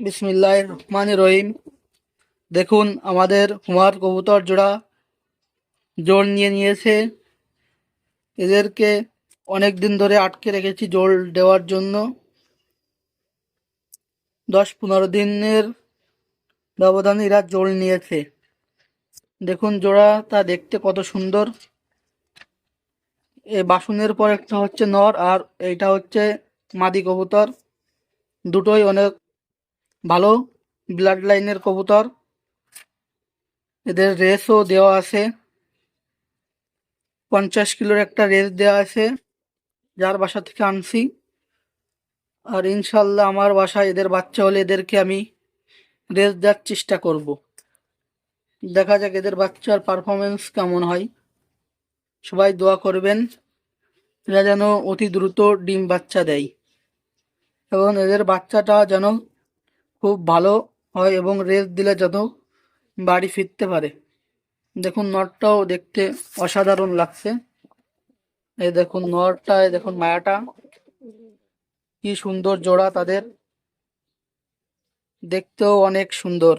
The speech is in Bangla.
বিসমিল্লাহ রহমান রহিম। দেখুন, আমাদের হুমার কবুতর জোড়া জোর নিয়ে নিয়েছে। এদেরকে অনেক দিন ধরে আটকে রেখেছি জোর দেওয়ার জন্য। দশ পনেরো দিনের ব্যবধানে এরা জোর নিয়েছে। দেখুন জোড়া তা দেখতে কত সুন্দর। এ বাসনের পর একটা হচ্ছে নর আর এইটা হচ্ছে মাদি কবুতর। দুটোই অনেক ভালো ব্লাড লাইনের কবুতর। এদের রেসও দেওয়া আছে। পঞ্চাশ কিলোর একটা রেস দেওয়া আছে, যার বাসা থেকে আনছি। আর ইনশাল্লাহ আমার বাসায় এদের বাচ্চা হলে এদেরকে আমি রেস দেওয়ার চেষ্টা করব। দেখা যাক এদের বাচ্চার পারফরমেন্স কেমন হয়। সবাই দোয়া করবেন, এরা যেন অতি দ্রুত ডিম বাচ্চা দেয়। এবং এদের বাচ্চাটা যেন খুব ভালো হয় এবং রেস দিলে যত বাড়ি ফিরতে পারে। দেখুন, নটটাও দেখতে অসাধারণ লাগছে। এই দেখুন নরটা দেখুন মায়াটা। কি সুন্দর জোড়া তাদের। দেখতেও অনেক সুন্দর।